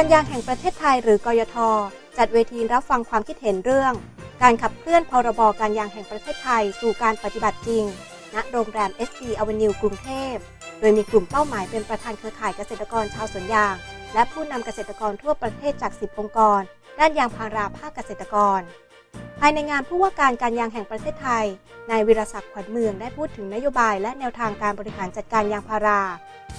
การยางแห่งประเทศไทยหรือกยท จัดเวทีรับฟังความคิดเห็นเรื่อง การขับเคลื่อนพรบการยางแห่งประเทศไทยสู่การปฏิบัติจริง ณ โรงแรม SD Avenue กรุงเทพ โดยมีกลุ่มเป้าหมายเป็นประธานเครือข่ายเกษตรกรชาวสวนยาง และผู้นำเกษตรกรทั่วประเทศจาก 10 องค์กร ด้านยางพาราภาคเกษตรกร ภายในงานผู้ว่าการการยางแห่งประเทศไทย นายวิรศักดิ์ขวัญเมืองได้พูดถึงนโยบายและแนวทางการบริหารจัดการยางพารา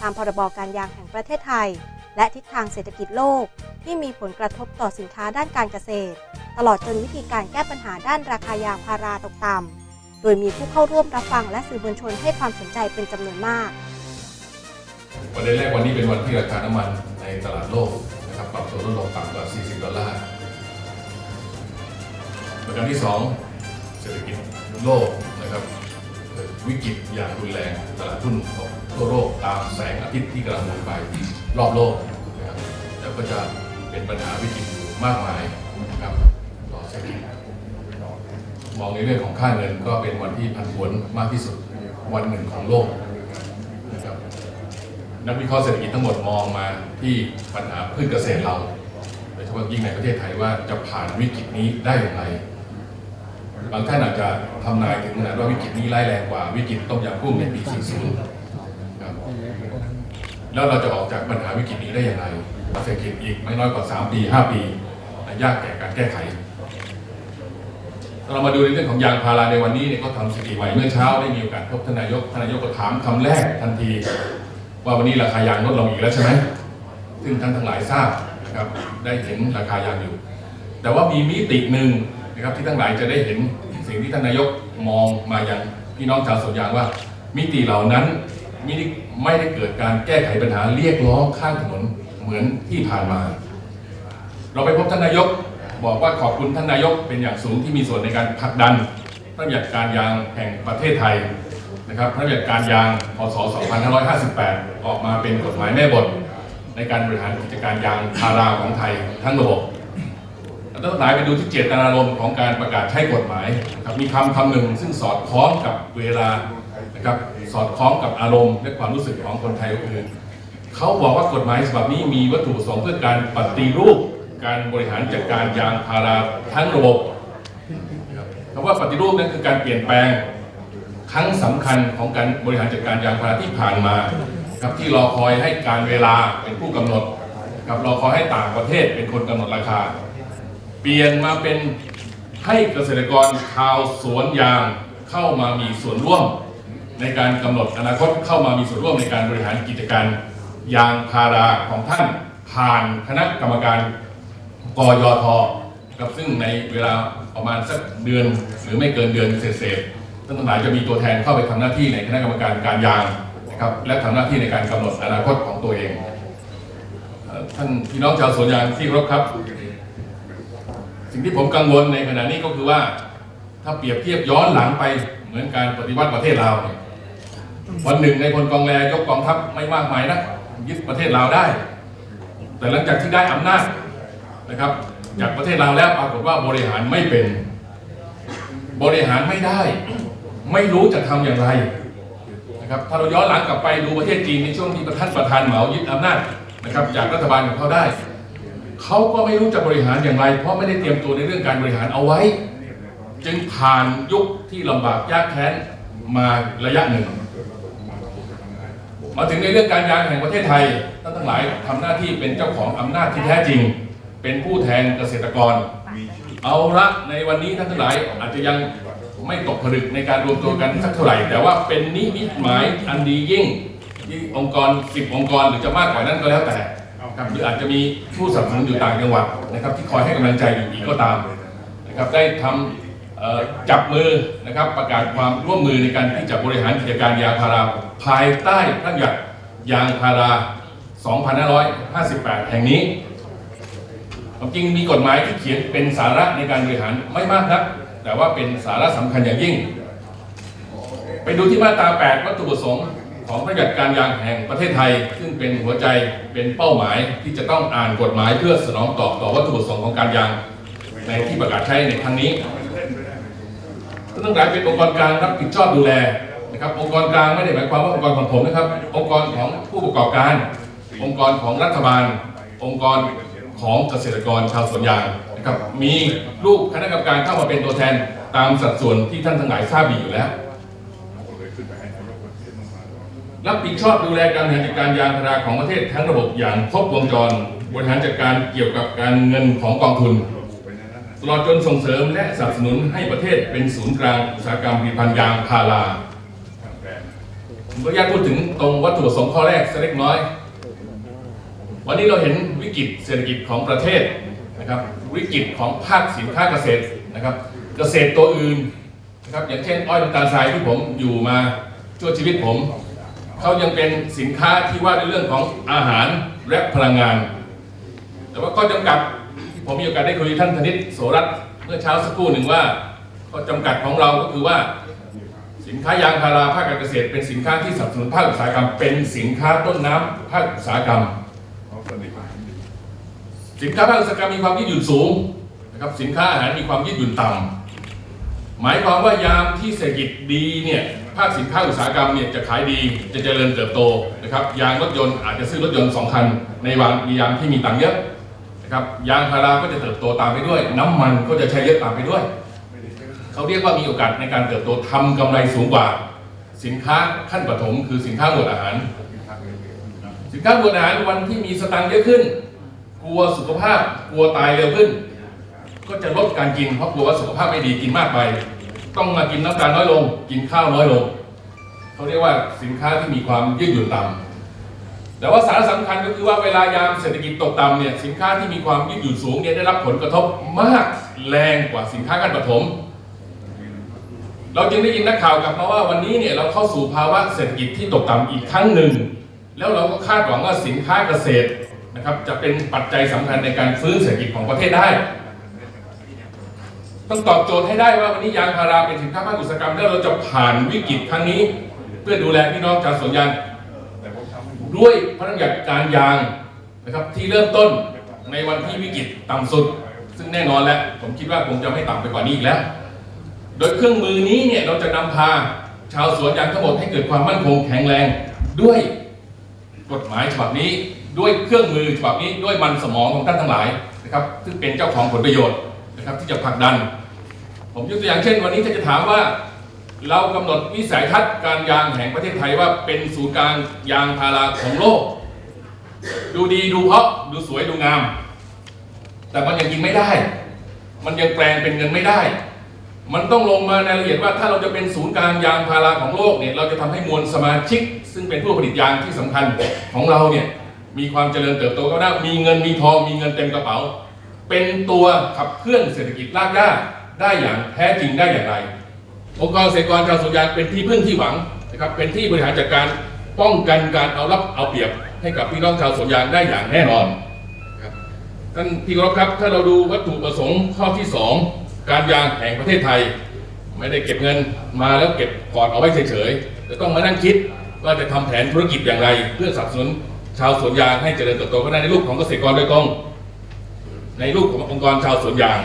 ตามพรบการยางแห่งประเทศไทย และทิศทางเศรษฐกิจโลก ที่มีผลกระทบต่อสินค้าด้านการเกษตร ตลอดจนวิธีการแก้ปัญหาด้านราคายางพาราตกต่ำโดยมีผู้เข้าร่วมรับฟังและสื่อมวลชนให้ความสนใจเป็นจำนวนมากประเด็นแรกวันนี้เป็นวันที่ราคาน้ำมันในตลาดโลกนะครับปรับตัวลดลงต่ำกว่า 40 ดอลลาร์ประการที่ 2 เศรษฐกิจโลกนะครับเกิดวิกฤตอย่างรุนแรงตลาดหุ้นของทั่วโลกตามแสงอาทิตย์ที่กำลังหมุนไป รอบโลกนะครับแล้วก็จะเป็นปัญหาวิกฤตอยู่มากมายนะครับต่อเศรษฐกิจมองในเรื่องของค่าเงินก็เป็นวันที่ผันผวนมากที่สุดวันหนึ่งของโลกนะครับนักวิเคราะห์เศรษฐกิจทั้งหมดมองมาที่ปัญหาพืชเกษตรเราโดยเฉพาะยิ่งในประเทศไทยว่าจะผ่านวิกฤตนี้ได้อย่างไร บางท่านอาจจะทำนายถึงขนาดว่าวิกฤตนี้ร้ายแรงกว่าวิกฤตต้มยำกุ้งในปี 40 แล้วเราจะออกจากปัญหาวิกฤตนี้ได้อย่างไรเศรษฐกิจอีกไม่น้อยกว่า 3 ปี 5 ปียากแก่การแก้ไข เรามาดูในเรื่องของยางพาราในวันนี้เนี่ยก็ทำสถิติใหม่เมื่อเช้าได้มีโอกาสพบทนายกทนายกก็ถามคำแรกทันที ว่าวันนี้ราคายางลดลงอีกแล้วใช่ไหมซึ่งท่านทั้งหลายทราบนะครับได้เห็นราคายางอยู่ แต่ว่ามีมิติหนึ่งนะครับที่ทั้งหลายจะได้เห็นสิ่งที่ท่านนายกมองมาอย่างพี่น้องชาวสวนยางว่า มิติเหล่านั้น ไม่ได้ไม่ได้เกิดการแก้ไขปัญหาเรียกร้องข้างถนนเหมือนที่ผ่านมา เราไปพบท่านนายกบอกว่าขอบคุณท่านนายกเป็นอย่างสูงที่มีส่วนในการผลักดันพระบัญญัติการยางแห่งประเทศไทยนะครับพระบัญญัติการยาง พศ 2558 ออกมาเป็นกฎหมายแม่บท ในการบริหารกิจการยางพาราของไทยทั้งระบบต้องหลายไปดูที่เจตนารมณ์ของการประกาศใช้กฎหมายครับมีคำคำหนึ่งซึ่งสอดคล้องกับเวลา นะครับสอดคล้องกับอารมณ์และความรู้สึกของคนไทยก็คือเขาบอกว่ากฎหมายฉบับนี้มีวัตถุประสงค์เพื่อการปฏิรูป การบริหารจัดการยางพาราทั้งระบบคำว่าปฏิรูปนั่นคือการเปลี่ยนแปลงครั้งสำคัญของการบริหารจัดการยางพาราที่ผ่านมาครับที่รอคอยให้การเวลาเป็นผู้กำหนดครับรอคอยให้ต่างประเทศเป็นคนกำหนดราคา เปลี่ยนมาเป็นให้เกษตรกรชาวสวนยางเข้ามามีส่วนร่วม ในการกำหนดอนาคตเข้ามามีส่วนร่วมในการบริหารกิจการยางพาราของท่านผ่านคณะกรรมการกยทครับซึ่งในเวลาประมาณสักเดือนหรือไม่เกินเดือนเศษๆท่านทั้งหลายจะมีตัวแทนเข้าไปทำหน้าที่ในคณะกรรมการการยางนะครับและทำหน้าที่ในการกำหนดอนาคตของตัวเอง ท่านพี่น้องชาวสวนยางที่รพครับ สิ่งที่ผมกังวลในขณะนี้ก็คือว่า ถ้าเปรียบเทียบย้อนหลังไปเหมือนการปฏิวัติประเทศลาวเนี่ย วันหนึ่งในพลกองแรยกกองทัพไม่มากมายนะยึดประเทศลาวได้ แต่หลังจากที่ได้อำนาจนะครับจากประเทศลาวแล้วปรากฏว่าบริหารไม่เป็น บริหารไม่ได้ ไม่รู้จะทำอย่างไรนะครับถ้าเราย้อนหลังกลับไปดูประเทศจีนในช่วงที่ประท่านประธานเหมายึดอำนาจนะครับจากรัฐบาลของเขาได้ เขาก็ไม่รู้จะบริหารอย่างไร เพราะไม่ได้เตรียมตัวในเรื่องการบริหารเอาไว้ จึงผ่านยุคที่ลำบากยากแค้นมาระยะหนึ่ง มาถึงในเรื่องการยางแห่งประเทศไทยท่านทั้งหลายทำหน้าที่เป็นเจ้าของอำนาจที่แท้จริง เป็นผู้แทนเกษตรกร เอาละในวันนี้ท่านทั้งหลายอาจจะยังไม่ตกผลึกในการรวมตัวกันสักเท่าไหร่ แต่ว่าเป็นนิมิตหมายอันดียิ่งที่องค์กร10องค์กรหรือจะมากกว่านั้นก็แล้วแต่ครับหรืออาจจะมีผู้สนับสนุนอยู่ต่างจังหวัดนะครับที่คอยให้กำลังใจอยู่อีกก็ตามนะครับได้ทำเอ่อ จับมือนะครับประกาศความร่วมมือในการที่จะบริหารกิจการยางพาราภายใต้พระราชบัญญัติยางพารา 2558 แห่งนี้ความจริงมีกฎหมายที่เขียนเป็นสาระในการบริหารไม่มากนัก แต่ว่าเป็นสาระสำคัญอย่างยิ่ง ไปดูที่มาตรา 8 วัตถุประสงค์ของพระราชบัญญัติการยางแห่งประเทศไทย ซึ่งเป็นหัวใจเป็นเป้าหมายที่จะต้องอ่านกฎหมายเพื่อสนองตอบต่อวัตถุประสงค์ของการยางในที่ประกาศใช้ในครั้งนี้ ท่านทั้งหลายเป็นองค์กรกลางรับผิดชอบดูแลนะครับองค์กรกลางไม่ได้หมายความว่าองค์กรของผมนะครับ องค์กรของผู้ประกอบการ องค์กรของรัฐบาล องค์กรของเกษตรกรชาวสวนยางนะครับมีรูปคณะกรรมการเข้ามาเป็นตัวแทนตามสัดส่วนที่ท่านทั้งหลายทราบดีอยู่แล้ว รับผิดชอบดูแลการบริหารจัดการยางพาราของประเทศทั้งระบบอย่างครบวงจรบริหารจัดการเกี่ยวกับการเงินของกองทุน ตลอดจนส่งเสริมและสนับสนุนให้ประเทศเป็นศูนย์กลางอุตสาหกรรมผลิตภัณฑ์ยางพาราผมขออนุญาตพูดถึงตรงวัตถุประสงค์ข้อแรกสักเล็กน้อย วันนี้เราเห็นวิกฤตเศรษฐกิจของประเทศนะครับวิกฤตของภาคสินค้าเกษตรนะครับ เกษตรตัวอื่นนะครับอย่างเช่นอ้อยน้ำตาลทรายที่ผมอยู่มาชั่วชีวิตผมเขายังเป็นสินค้าที่ว่าในเรื่องของอาหารและพลังงาน แต่ว่าข้อจำกัด ผมมีโอกาสได้คุยท่านธนิตโสรัตน์เมื่อเช้าสักครู่หนึ่งว่าข้อจำกัดของเราก็คือว่า สินค้ายางพาราภาคการเกษตร เป็นสินค้าที่สนับสนุนภาคอุตสาหกรรม เป็นสินค้าต้นน้ำภาคอุตสาหกรรม สินค้าภาคอุตสาหกรรมมีความยืดหยุ่นสูงนะครับสินค้าอาหารมีความยืดหยุ่นต่ำหมายความว่ายามที่เศรษฐกิจดีเนี่ยภาคสินค้าอุตสาหกรรมเนี่ยจะขายดีจะเจริญเติบโตนะครับยางรถยนต์อาจจะซื้อรถยนต์สองคันในวันมียามที่มีตังค์เยอะ นะครับยางพาราก็จะเติบโตตามไปด้วย น้ำมันก็จะใช้เยอะตามไปด้วย เขาเรียกว่ามีโอกาสในการเติบโตทำกำไรสูงกว่า สินค้าขั้นปฐมคือสินค้าหมวดอาหาร สินค้าหมวดอาหารวันที่มีสตังค์เยอะขึ้น กลัวสุขภาพกลัวตายเร็วขึ้น ก็จะลดการกินเพราะกลัวว่าสุขภาพไม่ดีกินมากไป ต้องมากินน้ำตาลน้อยลง กินข้าวน้อยลง เขาเรียกว่าสินค้าที่มีความยืดหยุ่นต่ำ แต่ว่าสาระสำคัญก็คือว่าเวลายามเศรษฐกิจตกต่ำเนี่ยสินค้าที่มีความยืดหยุ่นสูงเนี่ยได้รับผลกระทบมากแรงกว่าสินค้าขั้นปฐมเราจึงได้ยินนักข่าวกลับมาว่าวันนี้เนี่ยเราเข้าสู่ภาวะเศรษฐกิจที่ตกต่ำอีกครั้งหนึ่ง แล้วเราก็คาดหวังว่าสินค้าเกษตรนะครับจะเป็นปัจจัยสำคัญในการฟื้นเศรษฐกิจของประเทศได้ ต้องตอบโจทย์ให้ได้ว่าวันนี้ยางพาราเป็นสินค้าภาคอุตสาหกรรมแล้วเราจะผ่านวิกฤตครั้งนี้ เพื่อดูแลพี่น้องชาวสวนยาง ด้วยพระราชบัญญัติการยางนะครับที่เริ่มต้นในวันที่วิกฤตต่ำสุด ซึ่งแน่นอนแล้วผมคิดว่าคงจะไม่ต่ำไปกว่านี้อีกแล้ว โดยเครื่องมือนี้เนี่ยเราจะนำพาชาวสวนยางทั้งหมดให้เกิดความมั่นคงแข็งแรงด้วยกฎหมายฉบับนี้ด้วยเครื่องมือฉบับนี้ด้วยมันสมองของท่านทั้งหลายนะครับซึ่งเป็นเจ้าของผลประโยชน์นะครับที่จะผลักดัน ผมยกตัวอย่างเช่น วันนี้ถ้าจะถามว่า เรากำหนดวิสัยทัศน์การยางแห่งประเทศไทยว่าเป็นศูนย์กลางยางพาราของโลก ดูดีดูเพราะดูสวยดูงาม แต่มันยังกินไม่ได้ มันยังแปลงเป็นเงินไม่ได้ มันต้องลงมาในรายละเอียดว่าถ้าเราจะเป็นศูนย์กลางยางพาราของโลกเนี่ยเราจะทำให้มวลสมาชิก ซึ่งเป็นผู้ผลิตยางที่สำคัญของเราเนี่ยมีความเจริญเติบโตก็ได้มีเงินมีทองมีเงินเต็มกระเป๋า เป็นตัวขับเคลื่อนเศรษฐกิจรากหญ้าได้อย่างแท้จริงได้อย่างไร องค์กรเกษตรกรชาวสวนยางเป็นที่พึ่งที่หวังนะครับเป็นที่บริหารจัดการป้องกันการเอารับเอาเปรียบให้กับพี่น้องชาวสวนยางได้อย่างแน่นอนครับท่านที่เคารพครับถ้าเราดูวัตถุประสงค์ข้อที่ 2 การยางแห่งประเทศไทย ไม่ได้เก็บเงินมาแล้วเก็บกอดเอาไว้เฉยๆจะต้องมานั่งคิดว่าจะทำแผนธุรกิจอย่างไร เพื่อสนับสนุนชาวสวนยางให้เจริญเติบโตก็ได้ในรูปของเกษตรกรโดยตรงในรูปขององค์กรชาวสวนยาง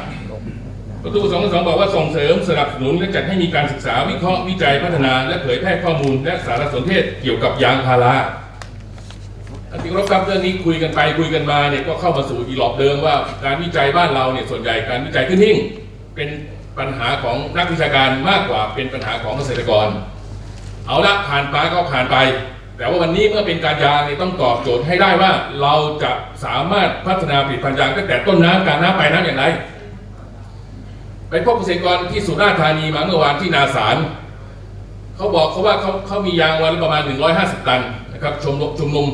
วัตถุประสงค์สองบอกว่าส่งเสริมสนับสนุนและจัดให้มีการศึกษาวิเคราะห์วิจัยพัฒนา และเผยแพร่ข้อมูล และสารสนเทศเกี่ยวกับยางพาราท่านที่เคารพครับเรื่องนี้คุยกันไปคุยกันมาเนี่ยก็เข้ามาสู่อีหลอบเดิมว่าการวิจัยบ้านเราเนี่ยส่วนใหญ่การวิจัยขึ้นหิ่งเป็นปัญหาของนักวิชาการมากกว่าเป็นปัญหาของเกษตรกร เอาละผ่านไปก็ผ่านไป แต่ว่าวันนี้เมื่อเป็นการยางเนี่ยต้องตอบโจทย์ให้ได้ว่าเราจะสามารถพัฒนาผลิตภัณฑ์ยางตั้งแต่ต้นน้ำกลางน้ำปลายน้ำอย่างไร ไปพบเกษตรกรที่สุราษฎร์ธานีมาเมื่อวานที่นาสารเขาบอกเขาว่าเขาเขามียางวันละประมาณ 150 ตันนะครับชมรมชุมนุม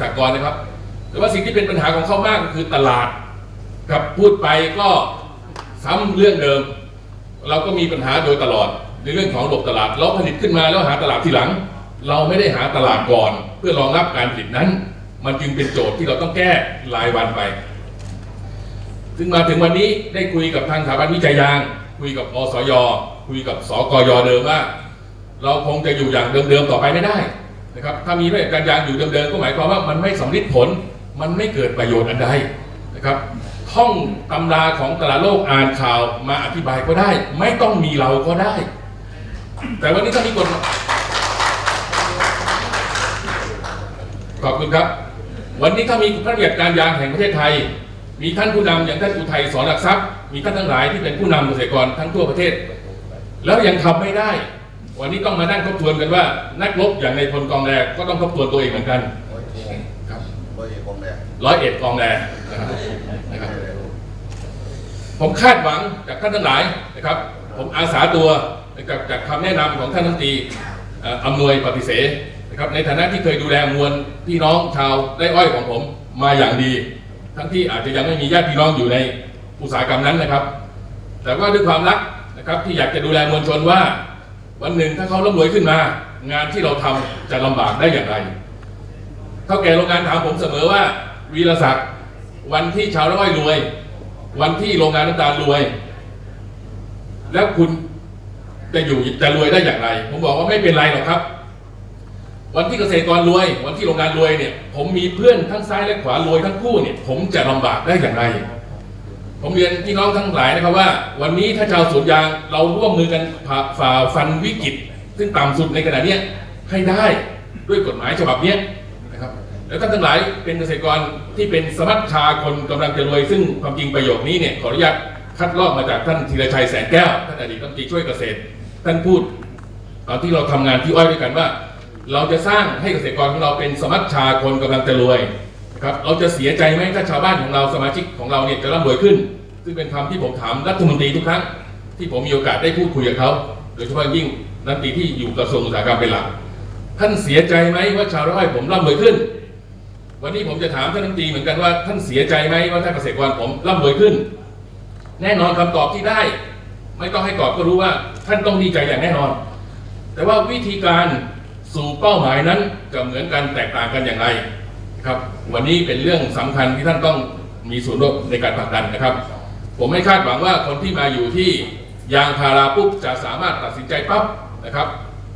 สากลนะครับ แต่ว่าสิ่งที่เป็นปัญหาของเขามากก็คือตลาดกับพูดไปก็ซ้ำเรื่องเดิม เราก็มีปัญหาโดยตลอดในเรื่องของระบบตลาด เราผลิตขึ้นมาแล้วหาตลาดทีหลัง เราไม่ได้หาตลาดก่อน เพื่อรองรับการผลิตนั้น มันจึงเป็นโจทย์ที่เราต้องแก้รายวันไป ซึ่งมาถึงวันนี้ได้คุยกับทางสถาบันวิจัยยาง คุยกับอสย คุยกับสกยเดิมว่า เราคงจะอยู่อย่างเดิมๆต่อไปไม่ได้นะครับถ้ามีเรื่องการยางอยู่เดิมๆก็หมายความว่ามันไม่สำลิดผล มันไม่เกิดประโยชน์อันใดนะครับท่องตำราของต่ละโลกอ่านข่าวมาอธิบายก็ได้ ไม่ต้องมีเราก็ได้ แต่วันนี้ถ้ามีกฎขอบคุณครับ วันนี้ถ้ามีพระราชบัญญัติการยางแห่งประเทศไทย มีท่านผู้นำอย่างท่านอุทัยสอนหลักทรัพย์ มีท่านทั้งหลายที่เป็นผู้นำเกษตรกรทั้งทั่วประเทศ แล้วยังทำไม่ได้ วันนี้ต้องมานั่งทบทวนกันว่า นักรบอย่างในพลกองแรก็ต้องทบทวนตัวเองเหมือนกันร้อยเอกครับร้อยเอกกองแดงร้อยเอ็ดกองแรนะครับนะครับผมคาดหวังจากท่านทั้งหลายนะครับ ผมอาสาตัวนะครับจากคำแนะนำของท่านรัฐมนตรีเอ่ออำนวยปฏิเสธนะครับในฐานะที่เคยดูแลมวลพี่น้องชาวไร่อ้อยของผมมาอย่างดี ทั้งที่อาจจะยังไม่มีญาติพี่น้องอยู่ในอุตสาหกรรมนั้นนะครับ แต่ว่าด้วยความรักนะครับที่อยากจะดูแลมวลชนว่า วันหนึ่งถ้าเขาร่ำรวยขึ้นมา งานที่เราทำจะลำบากได้อย่างไรเท่าแก่โรงงานถามผมเสมอว่า วีรศักดิ์วันที่ชาวไร่อ้อยรวย วันที่โรงงานน้ำตาลรวย แล้วคุณจะอยู่จะรวยได้อย่างไร ผมบอกว่าไม่เป็นไรหรอกครับ วันที่เกษตรกรรวย วันที่โรงงานรวยเนี่ย ผมมีเพื่อนทั้งซ้ายและขวารวยทั้งคู่เนี่ย ผมจะลำบากได้อย่างไร ผมเรียนพี่น้องทั้งหลายนะครับว่า วันนี้ถ้าชาวสวนยางเราร่วมมือกันผ่าฝ่าฟันวิกฤต ซึ่งต่ำสุดในขณะเนี้ยให้ได้ด้วยกฎหมายฉบับเนี้ยนะครับ แล้วท่านทั้งหลายเป็นเกษตรกรที่เป็นสมัชชาคนกำลังจะรวย ซึ่งความจริงประโยคนี้เนี่ยขออนุญาตคัดลอกมาจากท่านธีรชัยแสนแก้วท่านอดีตรัฐมนตรีช่วยเกษตร ท่านพูด ตอนที่เราทำงานที่อ้อยด้วยกันว่า เราจะสร้างให้เกษตรกรของเราเป็นสมัชชาคนกำลังจะรวยครับเราจะเสียใจไหมถ้าชาวบ้านของเราสมาชิกของเราเนี่ยจะร่ำรวยขึ้น ซึ่งเป็นคำที่ผมถามรัฐมนตรีทุกครั้ง ที่ผมมีโอกาสได้พูดคุยกับเขาโดยเฉพาะยิ่งรัฐมนตรีที่อยู่กระทรวงอุตสาหกรรมเป็นหลักท่านเสียใจไหมว่าชาวไร่ผมร่ำรวยขึ้น วันนี้ผมจะถามท่านรัฐมนตรีเหมือนกันว่าท่านเสียใจไหมว่าถ้าเกษตรกรผมร่ำรวยขึ้น แน่นอนคำตอบที่ได้ ไม่ต้องให้ตอบก็รู้ว่าท่านต้องดีใจอย่างแน่นอน แต่ว่าวิธีการ สู่เป้าหมายนั้นจะเหมือนกันแตกต่างกันอย่างไรครับ วันนี้เป็นเรื่องสำคัญที่ท่านต้องมีส่วนร่วมในการผลักดันนะครับ ผมไม่คาดหวังว่าคนที่มาอยู่ที่ยางพาราปุ๊บจะสามารถตัดสินใจปั๊บนะครับ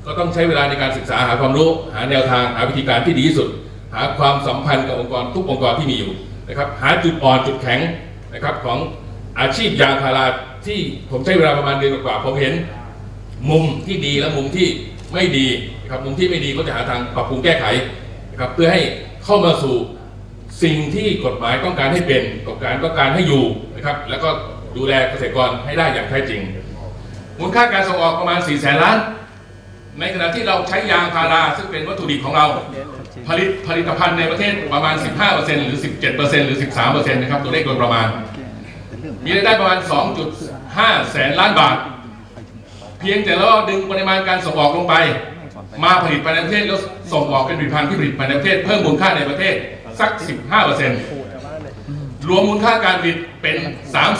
ก็ต้องใช้เวลาในการศึกษาหาความรู้ หาแนวทางหาวิธีการที่ดีที่สุด หาความสัมพันธ์กับองค์กรทุกองค์กรที่มีอยู่นะครับหาจุดอ่อนจุดแข็งนะครับของอาชีพยางพาราที่ผมใช้เวลาประมาณเดือนกว่าผมเห็น มุมที่ดีและมุมที่ไม่ดี นะครับมุมที่ไม่ดีก็จะหาทางปรับปรุงแก้ไขนะครับเพื่อให้เข้ามาสู่สิ่งที่กฎหมายต้องการให้เป็นกฎหมายต้องการให้อยู่นะครับแล้วก็ดูแลเกษตรกรให้ได้อย่างแท้จริง มูลค่าการส่งออกประมาณ 4 แสนล้าน ในขณะที่เราใช้ยางพาราซึ่งเป็นวัตถุดิบของเรา ผลิตผลิตภัณฑ์ในประเทศประมาณ 15%หรือ 17%หรือ 13%นะครับตัวเลขโดยประมาณ มีรายได้ประมาณ 2.5 แสนล้านบาท เพียงแต่เราดึงปริมาณการส่งออกลงไป มาผลิตภายในประเทศแล้วส่งออกเป็นผลิตภัณฑ์ที่ผลิตภายในประเทศ เพิ่มมูลค่าในประเทศสัก 15%รวมมูลค่าการผลิตเป็น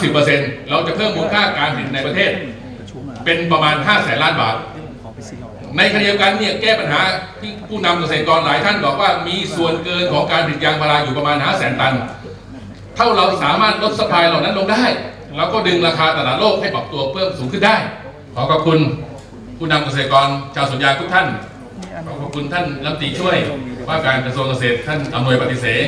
30%เราจะเพิ่มมูลค่าการผลิตในประเทศ เป็นประมาณ 5 แสนล้านบาท ในขณะเดียวกันเนี่ยแก้ปัญหาที่ผู้นำเกษตรกรหลายท่านบอกว่ามีส่วนเกินของการผลิตยางพาราอยู่ประมาณ 5 แสนตัน เท่าเราสามารถลดสปายเหล่านั้นลงได้เราก็ดึงราคาตลาดโลกให้ปรับตัวเพิ่มสูงขึ้นได้ ขอขอบคุณ ผู้นำเกษตรกรชาวสวนยางทุกท่านขอบคุณท่านรัฐมนตรีช่วย ว่าการกระทรวงเกษตรท่านอำนวยปฏิเสธ